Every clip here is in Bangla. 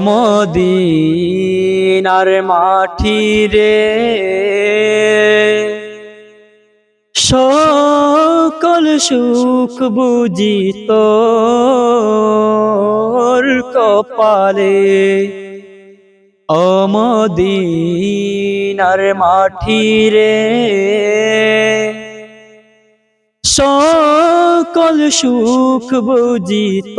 মদিনার মাটি রে। সকল সুখ বুঝিত কপালে। অমদিনার মাটি রে। সকল সুখ বুঝিত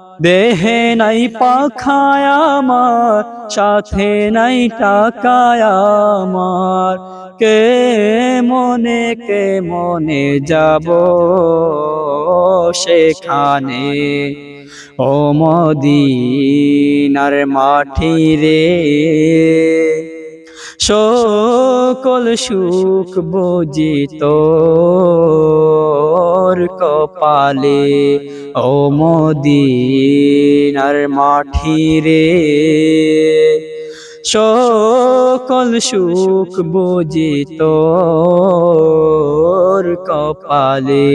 দেহে নাই পাখায় আমার, সাথে নাই টাকায় আমার। কে মনে কে মনে যাব সেখানে? ও মদিনার মাঠি রে। সকল সুখ বুঝিত কপালে। ও মদিনার মাটি রে সকল সুখ বুঝিত কপালে।